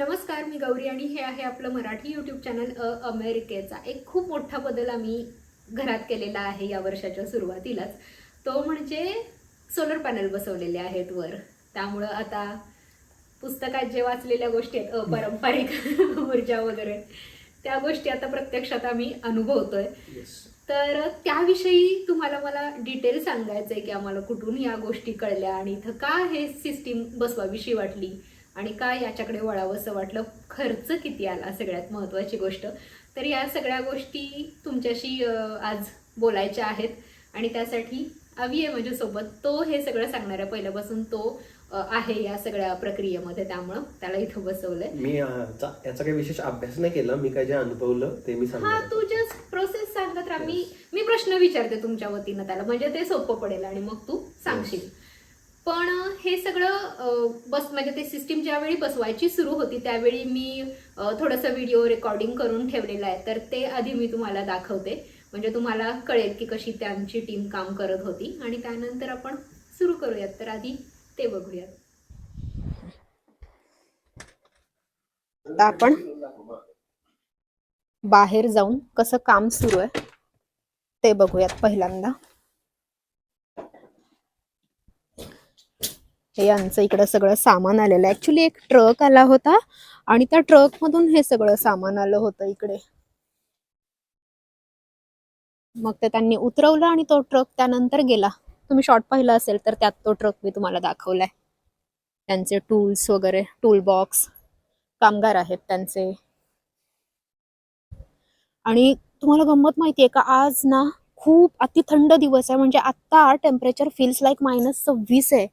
नमस्कार मी गौरी आणि हे आहे आपलं मराठी यूट्यूब चॅनल अ अमेरिकेचा. एक खूप मोठा बदल आम्ही घरात केलेला आहे या वर्षाच्या सुरुवातीलाच. तो म्हणजे सोलर पॅनल बसवलेले आहेत वर. त्यामुळं आता पुस्तकात जे वाचलेल्या गोष्टी आहेत अपारंपरिक ऊर्जा वगैरे त्या गोष्टी आता प्रत्यक्षात आम्ही अनुभवतोय. तर त्याविषयी तुम्हाला मला डिटेल सांगायचं आहे की आम्हाला कुठून या गोष्टी कळल्या आणि इथं का हे सिस्टीम बसवाविषयी वाटली? आणि का याच्याकडे वळावंसं वाटलं? खर्च किती आला? सगळ्यात महत्त्वाची गोष्ट. तर या सगळ्या गोष्टी तुमच्याशी आज बोलायच्या आहेत. आणि त्यासाठी अवी आहे माझ्यासोबत. तो हे सगळं सांगणार आहे पहिल्यापासून तो आहे या सगळ्या प्रक्रियेमध्ये. त्यामुळं त्याला इथं बसवलंय. मी याचा काही विशेष अभ्यास नाही केला. मी काय जे अनुभवलं ते मी हा तू जस्ट प्रोसेस सांगत राहा. मी मी प्रश्न विचारते तुमच्या वतीनं त्याला. म्हणजे ते सोपं पडेल आणि मग तू सांगशील. पण हे सगळं बस म्हणजे ते सिस्टीम ज्यावेळी बसवायची सुरू होती त्यावेळी मी थोडंसं व्हिडिओ रेकॉर्डिंग करून ठेवलेलं आहे. तर ते आधी मी तुम्हाला दाखवते. म्हणजे तुम्हाला कळेल की कशी त्यांची टीम काम करत होती. आणि त्यानंतर आपण सुरू करूयात. तर आधी ते बघूयात. आपण बाहेर जाऊन कसं काम सुरू आहे ते बघूयात पहिल्यांदा. हे यांचं इकडं सगळं सामान आलेलं आहे. ॲक्च्युली एक ट्रक आला होता आणि त्या ट्रक मधून हे सगळं सामान आलं होतं इकडे. मग ते त्यांनी उतरवलं आणि तो ट्रक त्यानंतर गेला. तुम्ही शॉर्ट पाहिला असेल तर त्यात तो ट्रक मी तुम्हाला दाखवलाय. त्यांचे टूल्स वगैरे टूल बॉक्स कामगार आहेत त्यांचे. आणि तुम्हाला गंमत माहितीये का आज ना खूप अति थंड दिवस आहे. म्हणजे आता टेम्परेचर फील्स लाईक मायनस सव्वीस आहे.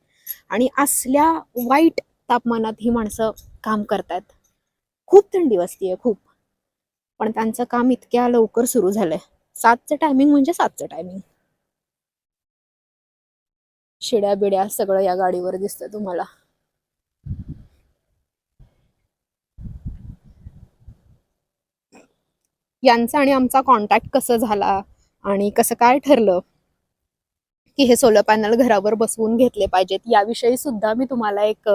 आणि असल्या वाईट तापमानात ही माणसं काम करतायत. खूप थंडी वाजतीये खूप. पण त्यांचं काम इतक्या लवकर सुरू झालंय. सातचं टायमिंग म्हणजे सातचं टायमिंग शिड्या बिड्या सगळं या गाडीवर दिसतंय तुम्हाला. यांचा आणि आमचा कॉन्टॅक्ट कसं झाला आणि कसं काय ठरलं? की हे सोलर पॅनल घरावर बसवून घेतले पाहिजेत. याविषयी सुद्धा मी तुम्हाला एक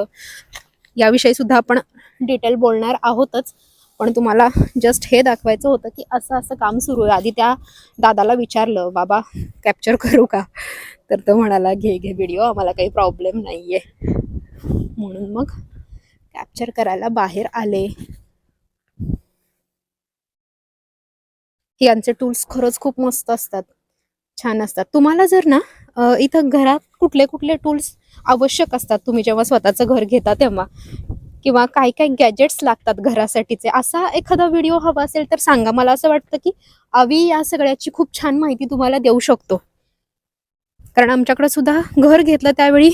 याविषयी सुद्धा आपण डिटेल बोलणार आहोतच. पण तुम्हाला जस्ट हे दाखवायचं होतं की असं असं काम सुरू आहे. आधी त्या दादाला विचारलं बाबा कॅप्चर करू का? तर तो म्हणाला घे घे व्हिडिओ आम्हाला काही प्रॉब्लेम नाहीये. म्हणून मग कॅप्चर करायला बाहेर आले. यांचे टूल्स खरंच खूप मस्त असतात. छान असतात. तुम्हाला जर ना इथं घरात कुठले कुठले टूल्स आवश्यक असतात तुम्ही जेव्हा स्वतःचं घर घेता तेव्हा. किंवा काय काय गॅजेट्स लागतात घरासाठीचे. असा एखादा व्हिडिओ हवा असेल तर सांगा. मला असं वाटतं की आम्ही या सगळ्याची खूप छान माहिती तुम्हाला देऊ शकतो. कारण आमच्याकडे सुद्धा घर घेतलं त्यावेळी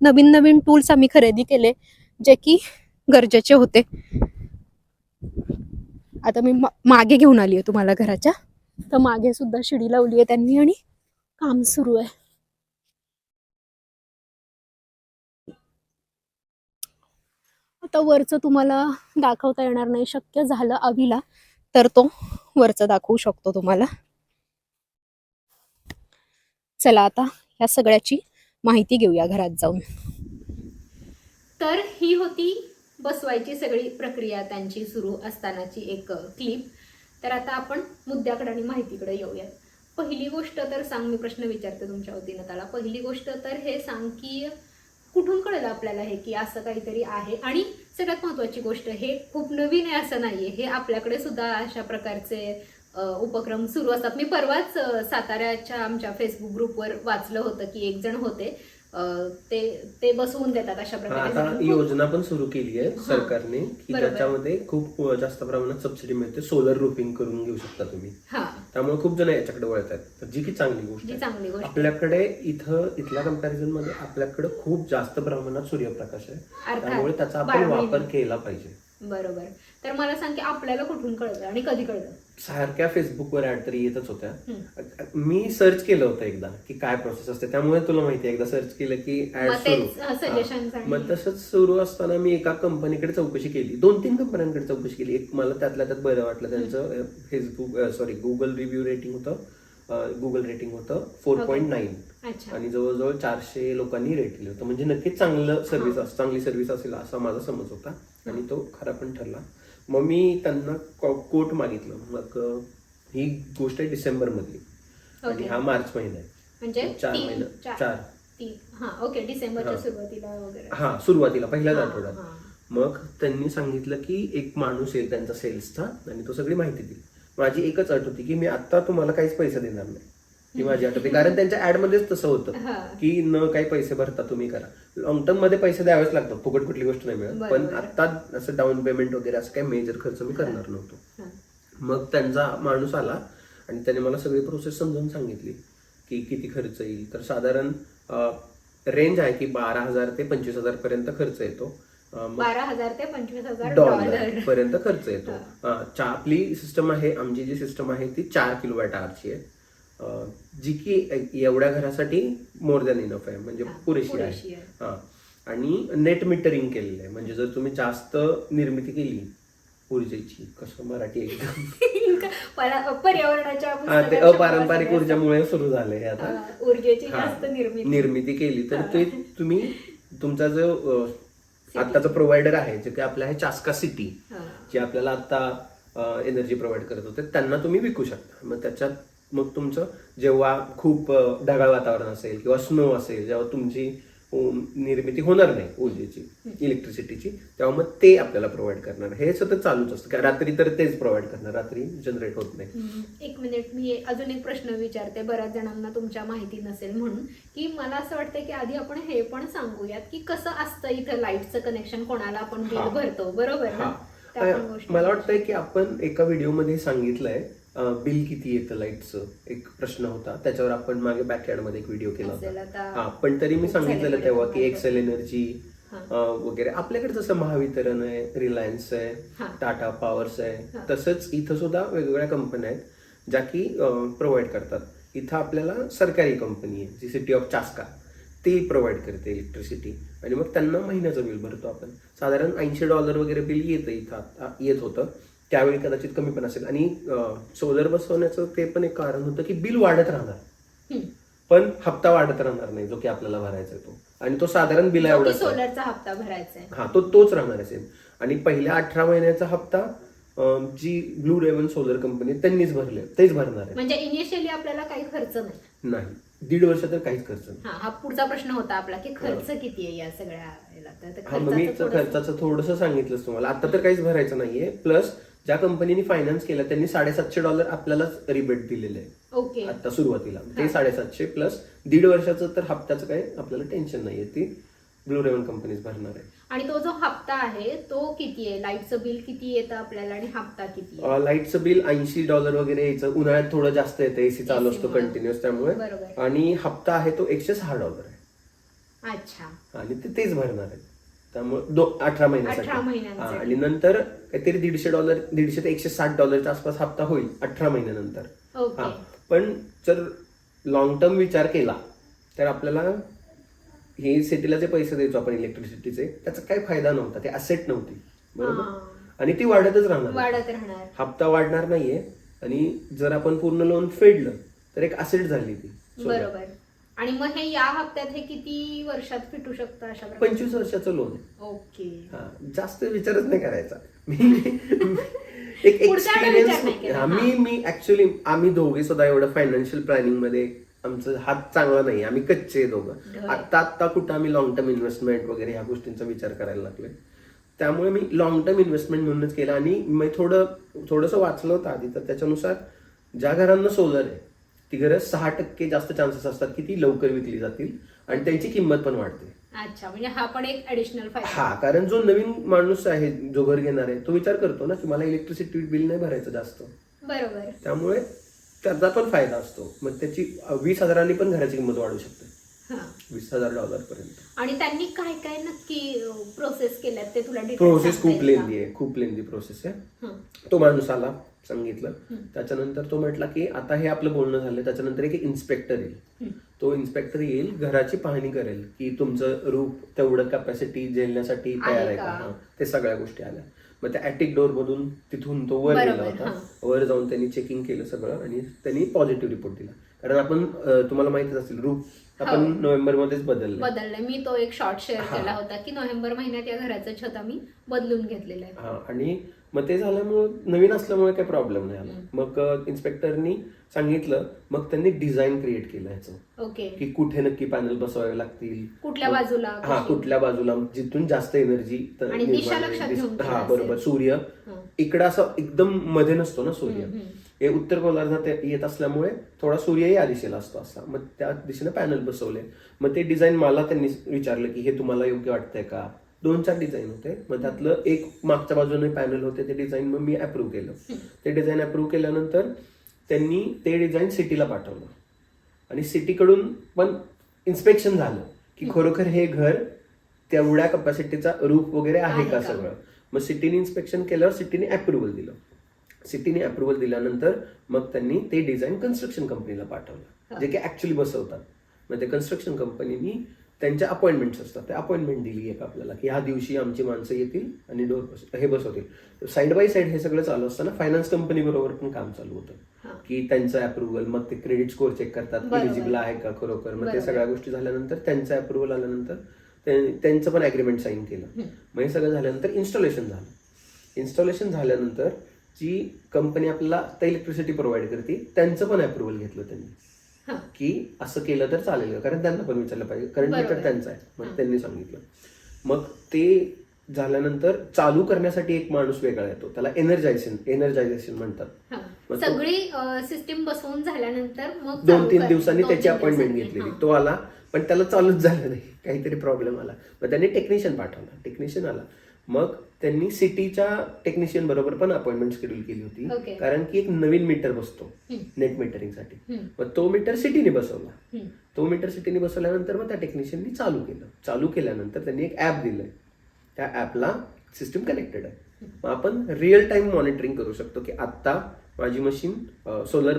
नवीन नवीन टूल्स आम्ही खरेदी केले जे की गरजेचे होते. आता मी मागे घेऊन आली आहे तुम्हाला घराच्या. तर मागे सुद्धा शिडी लावली आहे त्यांनी आणि काम सुरू आहे. आता वरचं तुम्हाला दाखवता येणार नाही शक्य झालं अविला तर तो वरचं दाखवू शकतो तुम्हाला. चला आता या सगळ्याची माहिती घेऊया घरात जाऊन. तर ही होती बसवायची सगळी प्रक्रिया त्यांची सुरू असतानाची एक क्लिप तर आता आपण मुद्द्याकडे आणि माहितीकडे येऊयात. पहिली गोष्ट तर सांग मी प्रश्न विचारते तुमच्या वतीनं त्याला. पहिली गोष्ट तर हे सांग की कुठून कळलं आपल्याला हे की असं काहीतरी आहे? आणि सगळ्यात महत्त्वाची गोष्ट हे खूप नवीन आहे असं नाहीये. हे आपल्याकडे सुद्धा अशा प्रकारचे उपक्रम सुरू असतात. मी परवाच साताऱ्याच्या आमच्या फेसबुक ग्रुपवर वाचलं होतं की एक जण होते. ते ते बसवून देतात अशा प्रकारे. आता खूप- योजना पण सुरू केली आहे हा. सरकारने की बरोबर. त्याच्यामध्ये खूप जास्त प्रमाणात सबसिडी मिळते सोलर रुफिंग करून घेऊ शकता तुम्ही. हा. त्यामुळे खूप जण याच्याकडे वळत आहेत तर जी की चांगली गोष्ट जी आहे. चांगली गोष्ट आपल्याकडे इथं इथल्या कंपॅरिझनमध्ये आपल्याकडे खूप जास्त प्रमाणात सूर्यप्रकाश आहे. त्यामुळे त्याचा आपण. वापर केला पाहिजे. बरोबर. तर मला सांग की आपल्याला कुठून कळलं आणि कधी कळलं सारख्या फेसबुकवर ऍड तरी येतच होत्या. मी सर्च केलं होतं एकदा की काय प्रोसेस असते. त्यामुळे तुला माहिती एकदा सर्च केलं की ऍड सुरू. मग तसंच सुरू असताना मी एका कंपनीकडे चौकशी केली. दोन तीन कंपन्यांकडे चौकशी केली. एक मला त्यातल्या त्यात बरं वाटलं. त्यांचं Facebook sorry Google review rating होतं. गुगल रेटिंग होतं. फोर. पॉईंट नाईन आणि जवळजवळ चारशे लोकांनी रेट केलं होतं. म्हणजे नक्कीच चांगलं सर्व्हिस चांगली सर्व्हिस असेल असा माझा समज होता. आणि तो खरा पण ठरला. मग मी त्यांना कोट मागितलं. मग ही गोष्ट आहे डिसेंबर मधली आणि हा मार्च महिना आहे. म्हणजे चार तीन महिने. चार. चार. तीन. हा ओके डिसेंबरच्या हा. सुरुवातीला वगैरे. हा सुरुवातीला पहिल्याच हा, आठवड्यात. हा. मग त्यांनी सांगितलं की एक माणूस येईल त्यांचा सेल्सचा आणि तो सगळी माहिती देईल. माझी एकच अट होती की मी आता तुम्हाला काहीच पैसे देणार नाही. ही माझी होती कारण त्यांच्या ऍड मध्येच तसं होतं. की न काही पैसे भरता तुम्ही करा. लॉंग टर्ममध्ये पैसे द्यावेच लागतात फुकट कुठली गोष्ट नाही मिळत. पण. आता असं डाऊन पेमेंट वगैरे असं काही मेजर खर्च मी करणार नव्हतो. मग त्यांचा माणूस आला आणि त्याने मला सगळी प्रोसेस समजावून सांगितली की किती खर्च येईल. तर साधारण रेंज आहे की बारा हजार ते पंचवीस हजार पर्यंत खर्च येतो. बारा हजार ते पंचवीस हजार डॉलर पर्यंत खर्च येतो. आपली सिस्टम आहे आमची जी सिस्टम आहे ती चार किलो वॅट आरची आहे. जी की एवढ्या घरासाठी मोर दॅन इनफ आहे म्हणजे पुरेशी आहे. हा आणि नेट मीटरिंग केलेलं आहे म्हणजे जर तुम्ही जास्त निर्मिती केली ऊर्जेची कसं मराठी एकदम परा- पर्यावरणाच्या ते अपारंपरिक ऊर्जामुळे सुरू झाले आता ऊर्जेची. जास्त निर्मिती निर्मिती केली तर. ते तुम्ही तुमचा जो आत्ताचा प्रोव्हायडर आहे जे की आपलं आहे चास्का सिटी. जे आपल्याला आता एनर्जी प्रोव्हाइड करत होते त्यांना तुम्ही विकू शकता मग त्याच्यात मग तुमचं जेव्हा खूप ढगाळ वातावरण असेल किंवा स्नो असेल जेव्हा तुमची निर्मिती होणार नाही ऊर्जेची इलेक्ट्रिसिटीची तेव्हा मग ते आपल्याला प्रोव्हाइड करणार. हे सतत चालूच असतं. रात्री तर तेच प्रोव्हाइड करणार. रात्री जनरेट होत नाही. एक मिनिट मी अजून एक प्रश्न विचारते. बऱ्याच जणांना तुमच्या माहिती नसेल म्हणून की मला असं वाटतं की आधी आपण हे पण सांगूयात की कसं असतं इथं लाईटचं कनेक्शन कोणाला आपण बिल. भरतो? बरोबर ना? मला वाटतंय की आपण एका व्हिडिओमध्ये सांगितलंय बिल किती येतं लाईटचं? एक प्रश्न होता. त्याच्यावर आपण मागे बॅकयार्डमध्ये एक व्हिडिओ केला होता. हा पण तरी मी सांगितलेलं तेव्हा की एक्सेल एनर्जी. वगैरे. आपल्याकडे जसं महावितरण आहे रिलायन्स आहे. टाटा पॉवर्स आहे. तसंच इथं सुद्धा वेगवेगळ्या कंपन्या आहेत ज्या की प्रोव्हाइड करतात. इथं आपल्याला सरकारी कंपनी आहे जी सिटी ऑफ चास्का ती प्रोव्हाइड करते इलेक्ट्रिसिटी आणि मग त्यांना महिन्याचं बिल भरतो आपण. साधारण ऐंशी डॉलर वगैरे बिल येतं इथं. येत होतं. त्यावेळी कदाचित कमी पण असेल. आणि सोलर बसवण्याचं ते पण एक कारण होतं की बिल वाढत राहणार. पण हप्ता वाढत राहणार नाही जो की आपल्याला भरायचा तो. आणि तो साधारण बिल आहे. सोलरचा हप्ता भरायचा हा तो तोच राहणार सेम आणि पहिल्या अठरा महिन्याचा हप्ता जी ब्लू रेवन सोलर कंपनी त्यांनीच भरले तेच भरणार आहे. म्हणजे इनिशियली आपल्याला काही खर्च नाही. नाही. दीड वर्ष तर काहीच खर्च नाही. हा पुढचा प्रश्न होता आपला की खर्च किती आहे या सगळ्या मी खर्चाचं थोडंसं- सांगितलंच तुम्हाला. आता तर काहीच भरायचं नाहीये. प्लस ज्या कंपनीने फायनान्स केलं त्यांनी साडेसातशे डॉलर आपल्यालाच रिबेट दिलेलं आहे ओके आता सुरुवातीला. ते. साडेसातशे प्लस दीड वर्षाचं तर हप्त्याचं काही आपल्याला टेन्शन नाहीये. ती ब्लू रेवन कंपनीज भरणार आहे. आणि तो जो हप्ता आहे तो किती आहे? लाईटचं बिल किती येतं आपल्याला आणि हप्ता किती लाईटचं बिल ऐंशी डॉलर वगैरे यायचं. उन्हाळ्यात थोडं जास्त येतं एसी चालू असतो. कंटिन्युअस त्यामुळे. आणि हप्ता आहे तो एकशे सहा डॉलर आहे. अच्छा. आणि ते तेच भरणार आहे त्यामुळे दो अठरा महिन्यासाठी. आणि नंतर काहीतरी दीडशे डॉलर दीडशे ते एकशे साठ डॉलरच्या आसपास हप्ता होईल अठरा महिन्यानंतर. ओके. हा पण जर लॉंग टर्म विचार केला तर आपल्याला हे सिटीला जे पैसे द्यायचो आपण इलेक्ट्रिसिटीचे त्याचा काही फायदा नव्हता ते असेट नव्हती. बरोबर? हा. आणि ती वाढतच राहणार. वाढत राहणार. हप्ता वाढणार नाहीये आणि जर आपण पूर्ण लोन फेडलं तर एक असेट झाली ती. बरोबर. आणि मग हे या हप्त्यात हे किती वर्षात फिटू शकतं अशा प्रकारे? पंचवीस वर्षाचं लोन आहे. ओके. हा जास्त विचारच नाही करायचा. मी एक पुढचा आठवडा विचार नाही एक्सपिरियन्स केला. हा मी मी ऍक्च्युली आम्ही दोघे सुद्धा एवढं फायनान्शियल प्लॅनिंगमध्ये आमचा हात चांगला नाही आम्ही कच्चे आहे दोघं. होय. आत्ता आत्ता कुठं आम्ही लॉंग टर्म इन्व्हेस्टमेंट वगैरे ह्या गोष्टींचा विचार करायला लागलोय. त्यामुळे मी लॉंग टर्म इन्व्हेस्टमेंट म्हणूनच केलं आणि मी थोडं थोडंसं वाचलं होतं आधी तर त्याच्यानुसार ज्या घरांना सोलर आहे ती घरं सहा टक्के जास्त चान्सेस असतात की ती लवकर विकली जातील आणि त्यांची किंमत पण वाढते. अच्छा म्हणजे हा पण एक ऍडिशनल फायदा. हा कारण जो नवीन माणूस आहे जो घर घेणार आहे तो विचार करतो ना की मला इलेक्ट्रिसिटी बिल नाही भरायचं जास्त. बरोबर. त्यामुळे त्याचा पण फायदा असतो. मग त्याची वीस हजारांनी पण घराची किंमत वाढू शकते. वीस हजार डॉलर पर्यंत. आणि त्यांनी काय काय नक्की प्रोसेस केल्यात ते तुला प्रोसेस खूप? लेंदी आहे खूप लेंदी प्रोसेस आहे. तो माणूस आला. सांगितलं. त्याच्यानंतर तो म्हटला की आता हे आपलं बोलणं झालं त्याच्यानंतर एक इन्स्पेक्टर येईल. तो इन्स्पेक्टर येईल घराची पाहणी करेल की तुमचं रूप तेवढं कॅपॅसिटी झेलण्यासाठी तयार आहे का? ते सगळ्या गोष्टी आल्या मग त्या अॅटिक डोर मधून तिथून तो वर गेला होता. वर जाऊन त्यांनी चेकिंग केलं सगळं आणि त्यांनी पॉझिटिव्ह रिपोर्ट दिला कारण आपण तुम्हाला माहितीच असेल रूप आपण हो. नोव्हेंबर मध्येच बदललं बदललंय मी तो एक शॉर्ट शेअर. केला होता की नोव्हेंबर महिन्यात या घराचं छत आम्ही बदलून घेतलेलं आहे आणि मग ते झाल्यामुळं नवीन असल्यामुळे काही प्रॉब्लेम नाही आला. मग इन्स्पेक्टरनी सांगितलं मग त्यांनी डिझाईन क्रिएट केलं ह्याचं. ओके. की कुठे नक्की पॅनल बसवावे लागतील. कुठल्या बाजूला हा? कुठल्या बाजूला जिथून जास्त एनर्जी हा. बरोबर. सूर्य. इकडं असं एकदम मध्ये नसतो ना सूर्य. हे उत्तर गोलार्धात येत असल्यामुळे थोडा सूर्य या दिशेला असतो असा. मग त्या दिशेने पॅनल बसवले. मग ते डिझाईन मला त्यांनी विचारलं की हे तुम्हाला योग्य वाटतंय का? दोन चार डिझाईन होते. मग त्यातलं एक मागच्या बाजूने पॅनल होते ते डिझाईन मग मी अप्रूव्ह केलं. ते डिझाईन अप्रूव्ह केल्यानंतर त्यांनी ते डिझाईन सिटीला पाठवलं. आणि सिटीकडून पण इन्स्पेक्शन झालं की खरोखर हे घर तेवढ्या कपॅसिटीचा रूप वगैरे आहे का? सगळं? मग सिटीने इन्स्पेक्शन केल्यावर सिटीने अप्रुव्हल दिलं. सिटीने अप्रुव्हल दिल्यानंतर मग त्यांनी ते डिझाईन कन्स्ट्रक्शन कंपनीला पाठवलं. जे की ऍक्च्युली बसवतात. मग ते कन्स्ट्रक्शन कंपनीनी त्यांच्या अपॉइंटमेंट्स असतात ते अपॉइंटमेंट दिली एक आपल्याला की ह्या दिवशी आमची माणसं येतील आणि डोर बस हे बसवतील साईड बाय साईड हे सगळं चालू असताना फायनान्स कंपनी बरोबर पण काम चालू होतं. की त्यांचं अप्रुव्हल मग ते क्रेडिट स्कोर चेक करतात. एलिजिबल आहे का खरोखर मग ते. सगळ्या गोष्टी झाल्यानंतर त्यांचं अप्रुव्हल आल्यानंतर त्यांचं पण अग्रीमेंट साईन केलं. मग हे सगळं झाल्यानंतर इन्स्टॉलेशन झालं इन्स्टॉलेशन झाल्यानंतर जी कंपनी आपल्याला आता इलेक्ट्रिसिटी प्रोव्हाइड करते त्यांचं पण अप्रुव्हल घेतलं त्यांनी. की असं केलं तर चालेल का? कारण त्यांना पण विचारलं पाहिजे. कारण. मीटर त्यांचं आहे. मग. त्यांनी सांगितलं. मग ते झाल्यानंतर चालू करण्यासाठी एक माणूस वेगळा येतो. त्याला एनर्जायझेशन एनर्जायझेशन म्हणतात. सगळी सिस्टीम बसवून झाल्यानंतर मग दोन तीन दिवसांनी त्याची अपॉइंटमेंट. घेतलेली. तो आला पण त्याला चालूच झालं नाही. काहीतरी प्रॉब्लेम आला. मग त्यांनी टेक्निशियन पाठवला. टेक्निशियन आला. मग त्यांनी सिटीच्या टेक्निशियन बरोबर पण अपॉइंटमेंट शेड्यूल केली Okay. होती कारण की एक नवीन मीटर बसतो. नेट मीटरिंगसाठी. मग तो मीटर सिटीने बसवला. तो मीटर सिटीने बसवल्यानंतर मग त्या टेक्निशियननी चालू केलं चालू केल्यानंतर त्यांनी एक ॲप दिलंय त्या ॲपला सिस्टम कनेक्टेड आहे मग आपण रिअल टाइम मॉनिटरिंग करू शकतो की आत्ता माझी मशीन सोलर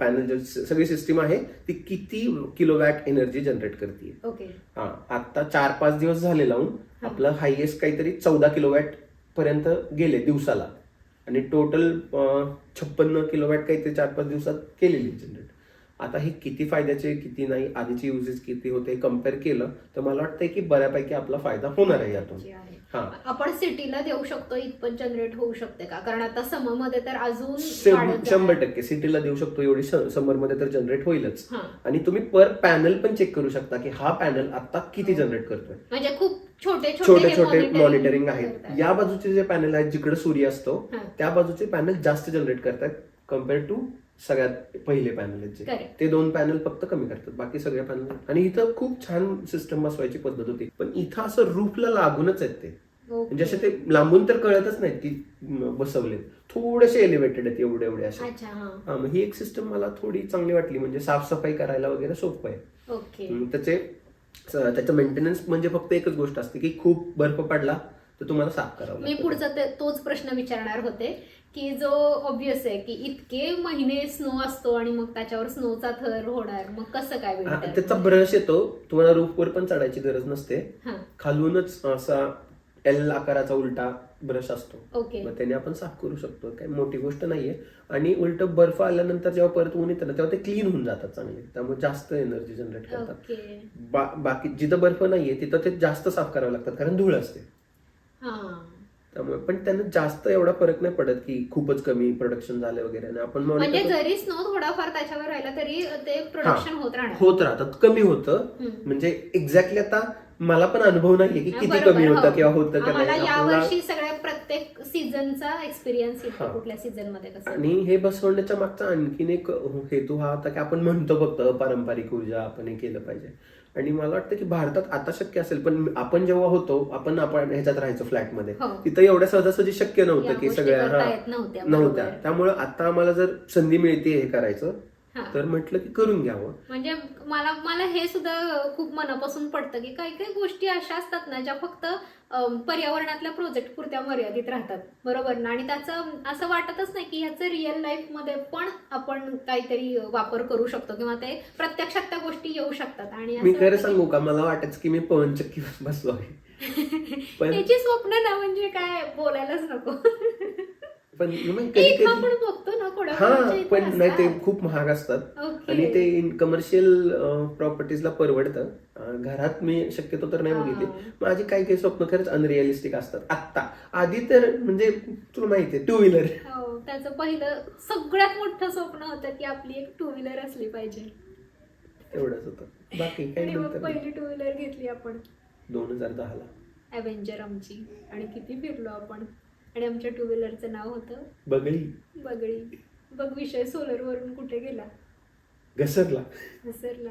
पॅनल सगळी सिस्टीम आहे ती किती किलोवॅट एनर्जी जनरेट करते हा आता चार पाच दिवस झाले लावून आपलं हायएस्ट काहीतरी चौदा किलोवॅट पर्यंत गेले दिवसाला. आणि टोटल छप्पन्न किलोवॅट काहीतरी चार पाच दिवसात केलेली जनरेट आता हे किती फायद्याचे किती नाही आधीचे युजेस किती होते कंपेअर केलं तर मला वाटतंय की बऱ्यापैकी आपला फायदा होणार आहे यातून. आपण सिटीला देऊ शकतो इतपत जनरेट होऊ शकते का कारण आता सममध्ये तर अजून वाढत शंभर जाणार. टक्के सिटीला देऊ शकतो एवढी समरमध्ये तर जनरेट होईलच हा. आणि तुम्ही पर पॅनल पण चेक करू शकता की हा पॅनल आता किती जनरेट करतोय म्हणजे खूप छोटे छोटे मॉनिटरिंग आहेत. या बाजूचे जे पॅनल आहेत जिकडे सूर्य असतो हा. त्या बाजूचे पॅनल जास्त जनरेट करतात कंपेअर टू सगळ्यात पहिले पॅनल आहेत जे Correct. ते दोन पॅनल फक्त कमी करतात बाकी सगळे पॅनल आणि इथं खूप छान सिस्टम बसवायची पद्धत होती पण इथं असं रूफला लागूनच आहेत ते. म्हणजे असे ते लांबून तर कळतच नाहीत की म, बसवले थोडेसे एलिव्हेटेड आहेत एवढे एवढे असे. अच्छा हा. हा मग ही एक सिस्टम मला थोडी चांगली वाटली. म्हणजे साफसफाई करायला वगैरे सोपं आहे. ओके. हम्म, त्याचे स- त्याचं मेंटेनन्स म्हणजे फक्त एकच गोष्ट असते की खूप बर्फ पडला तर तुम्हाला साफ करावं मी लागतं. पुढचा ते- तोच प्रश्न विचारणार होते की जो ऑब्विस आहे की इतके महिने स्नो असतो आणि मग त्याच्यावर स्नोचा थर होणार मग कसं काय हा, winter? त्याचा? ब्रश येतो तुम्हाला रूफवर पण चढायची गरज नसते. हा. खालूनच असा एल आकाराचा उलटा ब्रश असतो. ओके मग त्याने आपण साफ करू शकतो. काही मोठी गोष्ट नाहीये. आणि उलट बर्फ आल्यानंतर जेव्हा परत ऊन येतं ना तेव्हा ते क्लीन होऊन जातात चांगले. त्यामुळे जास्त एनर्जी जनरेट करतात. ओके बा- बाकी जिथं बर्फ नाहीये तिथं ते जास्त साफ करावं लागतात कारण धूळ असते. हा. त्यामुळे पण त्यांना जास्त एवढा फरक नाही पडत की खूपच कमी प्रोडक्शन झालं वगैरे. आणि आपण म्हणजे जरी स्नो थोडाफार त्याच्यावर राहिला तरी ते प्रोडक्शन होत राहणार. होत राहतात. कमी होतं. हम्म. म्हणजे एक्झॅक्टली आता मला पण अनुभव नाहीये की किती बरोबर, कमी होतं हो. किंवा होतं का आम्हाला नाही या आपल्याला- वर्षी सगळ्या प्रत्येक सीझनचा एक्सपिरियन्स येतो हा. कुठल्या सीझनमध्ये कसं आणि हे बसवण्याच्या मागचा आणखीन एक हेतू हा होता की आपण म्हणतो फक्त पारंपरिक ऊर्जा आपण हे केलं पाहिजे आणि मला वाटतं की भारतात आता शक्य असेल पण आपण जेव्हा होतो आपण आपण ह्याच्यात राहायचो फ्लॅटमध्ये हो. तिथं एवढ्या सहजासहजी शक्य या नव्हतं की गोष्टी सगळ्या करता हा, येत नव्हत्या, नव्हत्या बरोबर. त्यामुळे आता आम्हाला जर संधी मिळते हे करायचं. तर म्हटलं की करून घ्यावं. म्हणजे मला मला हे सुद्धा खूप मनापासून पडतं की काही काही गोष्टी अशा असतात ना ज्या फक्त पर्यावरणातल्या प्रोजेक्ट पुरत्या मर्यादित राहतात. बरोबर ना? आणि त्याचं असं वाटतच नाही की ह्याचं रिअल लाईफमध्ये पण आपण काहीतरी वापर करू शकतो किंवा ते प्रत्यक्षात त्या गोष्टी येऊ शकतात. आणि मी खरं वाटतं सांगू का मला वाटायचं की मी पवनचक्की की पण त्याची स्वप्न ना म्हणजे काय? बोलायलाच नको. पण आपण बघतो हा इथे पण नाही ते. खूप महाग असतात. आणि ते कमर्शियल प्रॉपर्टीजला परवडतं. घरात मी शक्यतो तर नाही बघितली. माझी काही काही स्वप्न खरंच अनरिअलिस्टिक असतात. आत्ता. आधी तर म्हणजे तुला माहिती आहे टू व्हीलर हो त्याचं पहिलं सगळ्यात मोठं स्वप्न होतं की आपली एक टू व्हीलर असली पाहिजे. एवढंच होतं. बाकी काही पहिली टू व्हीलर घेतली आपण. दोन हजार दहाला. ॲव्हेंजर आमची. आणि किती फिरलो आपण. आणि आमच्या टू व्हीलरचं नाव होतं बगळी. बगडी बघ विषय सोलर वरून कुठे गेला? घसरला. घसरला.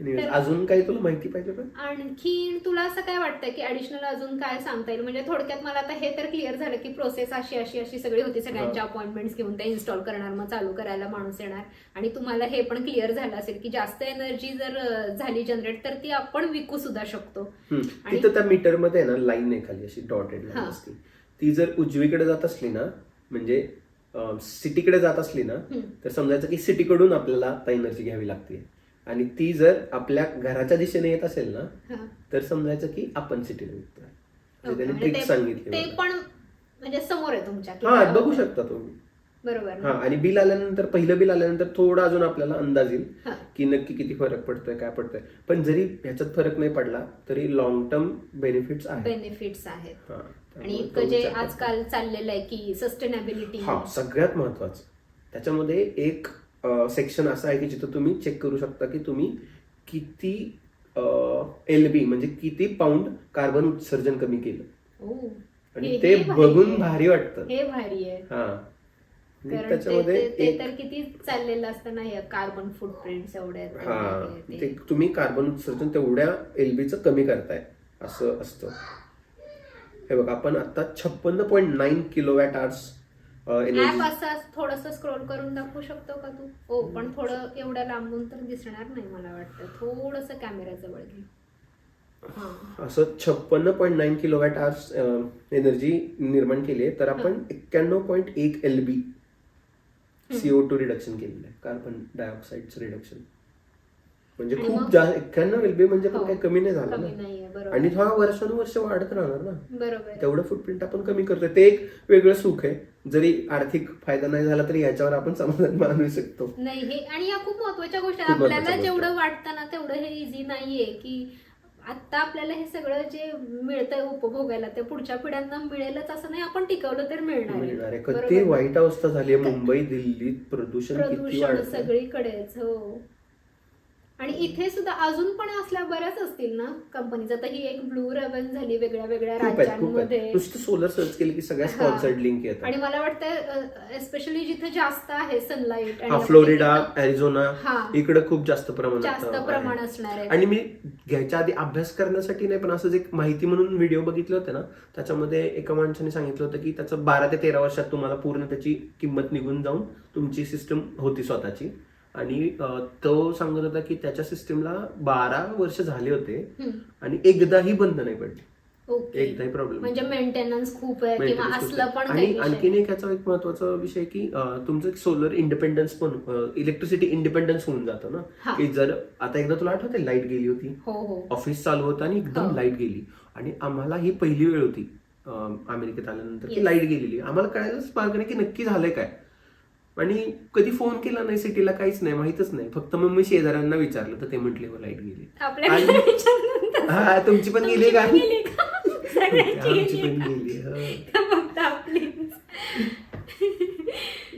Anyways, तर- अजून काही तुला माहिती पाहिजे का? आणखी तुला असं काय वाटतं की ऍडिशनल अजून काय सांगता येईल? म्हणजे थोडक्यात मला आता हे तर क्लिअर झालं की प्रोसेस अशी अशी अशी सगळी होती. सगळ्यांच्या अपॉइंटमेंट्स घेऊन ते इन्स्टॉल करणार मग चालू करायला माणूस येणार. आणि तुम्हाला हे पण क्लिअर झालं असेल की जास्त एनर्जी जर अं, झाली जनरेट तर ती आपण विकू सुद्धा शकतो. हम्म. आणि- तिथं त्या मीटरमध्ये आहे ना लाईन आहे खाली अशी डॉटेड लाईन हा. असते. ती जर उजवीकडे जात असली ना म्हणजे सिटीकडे जात असली ना. तर समजायचं की सिटीकडून आपल्याला आता एनर्जी घ्यावी लागते आणि ती जर आपल्या घराच्या दिशेने येत असेल ना. तर समजायचं की आपण सिटीला विकतोय त्याने ट्रिक सांगितली ते. पण म्हणजे समोर आहे तुमच्या हा बघू. शकता तुम्ही बरोबर हा? आणि बिल आल्यानंतर पहिलं बिल आल्यानंतर थोडा अजून आपल्याला अंदाज येईल हा. की नक्की किती फरक पडतोय काय पडतोय. पण जरी ह्याच्यात फरक नाही पडला तरी लॉंग टर्म बेनिफिट्स आहेत. बेनिफिट्स आहेत. हा, आणि इतकं जे विचार करा. आजकाल चाललेलं आहे की सस्टेनेबिलिटी हा सगळ्यात महत्वाचं. त्याच्यामध्ये एक सेक्शन असं आहे की जिथं तुम्ही चेक करू शकता की तुम्ही किती एल बी म्हणजे किती पाऊंड कार्बन उत्सर्जन कमी केलं. आणि ते हे भारी बघून आहे. भारी वाटतं. हे भारी आहे. हा. आणि कारण ते- त्याच्यामध्ये ते ते एक तर किती चाललेलं असतं ना हे कार्बन फुटप्रिंट एवढे हा ते- ते तुम्ही कार्बन उत्सर्जन तेवढ्या एलबीचं कमी करताय असं असतं. हे बघ आपण आता छप्पन्न point nine kilowatt hours app energy असं थोडस स्क्रोल करून दाखवू शकतो का तू? हो पण थोडं एवढ्या लांबून तर दिसणार नाही मला वाटतं. थोडस कॅमेरा जवळ घे. हा. असं छप्पन्न point nine kilowatt hours energy निर्माण केली आहे तर आपण एक्क्याण्णव पॉईंट एक L B CO two reduction केलेलं आहे. कार्बन डायऑक्साईडचं रिडक्शन म्हणजे आणि खूप मग- जास्त एक्क्याण्णव एल बी म्हणजे पण हो. काही कमी नाही झालं कमी ना नाहीये बरोबर. आणि हा वर्षानुवर्ष वाढत राहणार ना. बरोबर. आहे. तेवढं फुटप्रिंट आपण कमी करतोय. ते एक वेगळं सुख आहे. जरी आर्थिक फायदा नाही झाला तरी याच्यावर आपण समाधान मानू शकतो. नाही हे आणि या खूप महत्त्वाच्या गोष्टी खूप. आपल्याला गोष्टी जेवढं वाटतं ना तेवढं हे इझी नाहीये की आता आपल्याला हे सगळं जे मिळतंय उपभोगायला ते पुढच्या पिढ्यांना मिळेलच असं नाही आपण टिकवलं तर मिळणार आहे. किती? वाईट अवस्था झाली मुंबई दिल्लीत प्रदूषण प्रदूषण सगळीकडेच हो आणि इथे सुद्धा अजून पण असल्या बऱ्याच असतील ना कंपनीज आता ही एक ब्लू रेवन झाली वेगळ्या वेगळ्या राज्यांमध्ये. सोलर सर्च केलं की सगळ्या. स्पॉन्सर्ड लिंक येतात. आणि मला वाटतं एस्पेशली जिथे जास्त आहे सनलाईट फ्लोरिडा अॅरिझोना हा. इकडे खूप जास्त प्रमाणात जास्त. प्रमाण असणार आहे. आणि मी घ्यायच्या आधी अभ्यास करण्यासाठी नाही पण असंच एक माहिती म्हणून व्हिडिओ बघितले होते ना त्याच्यामध्ये एका माणसाने सांगितलं होतं की त्याचं बारा ते तेरा वर्षात तुम्हाला पूर्ण त्याची किंमत निघून जाऊन तुमची सिस्टम होती स्वतःची. आणि तो सांगत होता की त्याच्या सिस्टमला बारा वर्ष झाले होते. आणि एकदाही बंद नाही पडली. एकदाही प्रॉब्लेम म्हणजे मेंटेनन्स खूप आहे किंवा असलं. पण आणि आणखीन एक याचा एक महत्त्वाचा विषय की तुमचं सोलर इंडिपेंडन्स पण इलेक्ट्रिसिटी इंडिपेंडन्स होऊन जातं ना. हा. की जर आता एकदा तुला आठवते लाइट गेली होती. हो हो. ऑफिस चालू होतं आणि एकदम हो. लाइट गेली. आणि आम्हाला ही पहिली वेळ होती अमेरिकेत आल्यानंतर. की. लाइट गेलेली. आम्हाला कळायलाच मार्ग नाही की नक्की झालंय काय. आणि कधी फोन केला नाही सिटीला काहीच नाही माहितच नाही. फक्त मग मी शेजाऱ्यांना विचारलं तर ते म्हटले हो लाइट गेली. हा तुमची पण गेली का तुमची पण गेली आमची पण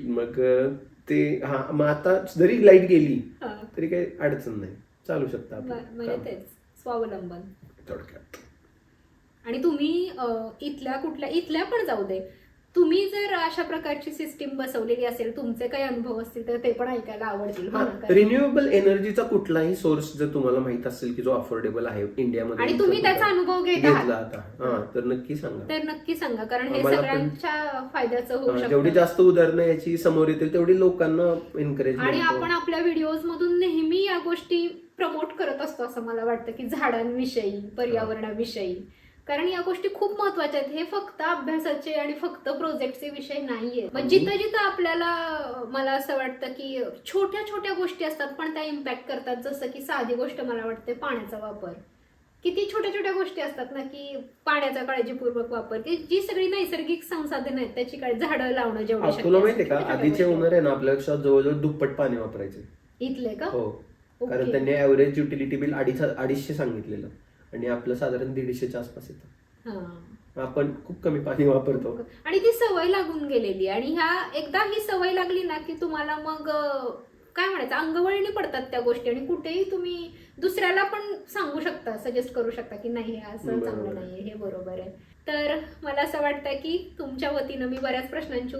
मग ते हा मग आता जरी लाइट गेली. तरी काही अडचण नाही. चालू शकतं म्हणजे स्वावलंबन. थोडक्यात. आणि तुम्ही इथल्या कुठल्या इथल्या पण जाऊ दे. तुम्ही जर अशा प्रकारची सिस्टीम बसवलेली असेल तुमचे काही अनुभव असतील तर ते पण ऐकायला आवडतील. रिन्युएबल एनर्जीचा कुठलाही सोर्स जर तुम्हाला माहीत असेल की जो अफोर्डेबल आहे इंडियामध्ये आणि तुम्ही त्याचा अनुभव घेत घेतला तर नक्की सांगा. तर नक्की सांगा कारण हे सगळ्यांच्या फायद्याचं होऊ हा, जेवढी शकतं जास्त उदाहरणं याची समोर येतील तेवढी लोकांना एनकरेज आणि आपण आपल्या व्हिडिओज मधून नेहमी या गोष्टी प्रमोट करत असतो असं मला वाटतं की झाडांविषयी पर्यावरणाविषयी. कारण या गोष्टी खूप महत्त्वाच्या आहेत. हे फक्त अभ्यासाचे आणि फक्त प्रोजेक्टचे विषय नाहीये. मग जिथं जिथं आपल्याला मला असं वाटतं की छोट्या छोट्या गोष्टी असतात पण त्या इम्पॅक्ट करतात. जसं की साधी गोष्ट मला वाटते पाण्याचा वापर. किती छोट्या छोट्या गोष्टी असतात ना की पाण्याचा काळजीपूर्वक वापर. की जी सगळी नैसर्गिक संसाधनं आहेत त्याची काय झाडं लावणं जेवढं तुला माहितीये का? आधीचे. ओनर आहे ना आपल्यापेक्षा जवळजवळ दुप्पट पाणी वापरायचे. इथले का? हो. कारण त्यांनी ऍव्हरेज युटिलिटी बिल अडीच अडीचशे सांगितलेलं. आणि आपलं साधारण दीडशेच्या आसपास येतं. हा. आपण खूप कमी पाणी वापरतो. आणि ती सवय लागून गेलेली आणि ह्या एकदा ही सवय लागली ना की तुम्हाला मग काय म्हणायचं अंगवळणी पडतात त्या गोष्टी. आणि कुठेही तुम्ही दुसऱ्याला पण सांगू शकता सजेस्ट करू शकता की नाही हे असं. चांगलं नाहीये हे बरोबर आहे. तर मला असं वाटतं की तुमच्या वतीनं मी बऱ्याच प्रश्नांची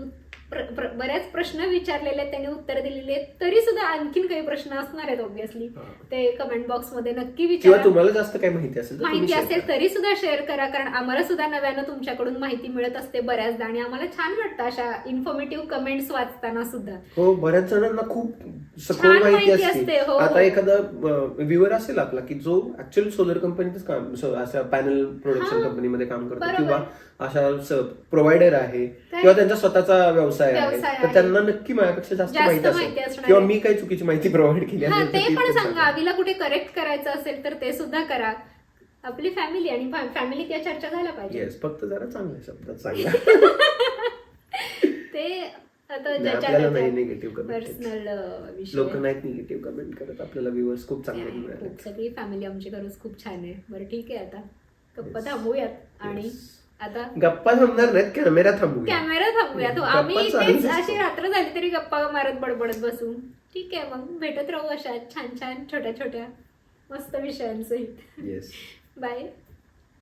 प्र- प्र- बऱ्याच प्रश्न विचारलेले आहेत त्यांनी उत्तर दिलेली आहेत तरी सुद्धा आणखीन काही प्रश्न असणार आहेत ऑब्विसली हा. ते कमेंट बॉक्समध्ये नक्की विचारा तुम्हाला जास्त काही माहिती असेल माहिती असेल. तरी सुद्धा शेअर करा कारण आम्हाला सुद्धा नव्यानं तुमच्याकडून माहिती मिळत असते बऱ्याचदा आणि आम्हाला छान वाटतं अशा इन्फॉर्मेटिव्ह कमेंट्स वाचताना सुद्धा हो बऱ्याच जणांना खूप सखोल छान माहिती असते हो, आता हो. एखादा व्ह्युअर असेल आपला की जो ऍक्च्युअली सोलर कंपनीतच काम पॅनल प्रोडक्शन कंपनीमध्ये काम करतो. किंवा अशा प्रोव्हायडर आहे? किंवा त्यांचा स्वतःचा व्यवसाय आहे. तर. त्यांना नक्की माझ्यापेक्षा जास्त माहिती असेल. किंवा. मी काही चुकीची माहिती प्रोव्हाइड केली ते पण सांगा. आवीला कुठे करेक्ट करायचं असेल तर ते सुद्धा करा. आपली फॅमिली आणि फॅमिलीत या चर्चा झाल्या पाहिजे. येस फक्त जरा चांगल्या शब्दात सांगा. ते आपल्याला नाही निगेटिव्ह कमेंट पर्सनल लोक नाहीत निगेटिव्ह कमेंट करत. आपल्याला व्ह्युअर्स खूप चांगले. मिळाले सगळी फॅमिली आमची खरंच खूप छान आहे. बरं ठीक आहे आता. गप्पा. थांबूयात आणि. आता गप्पा थांबणार नाहीत कॅमेरा थांबूया कॅमेरा थांबूयात हो, गप्पा आम्ही चालूच. अशी रात्र झाली तरी गप्पा मारत बडबडत बसू ठीक आहे मग भेटत राहू अशा छान छान छोट्या छोट्या मस्त विषयांसहित येस बाय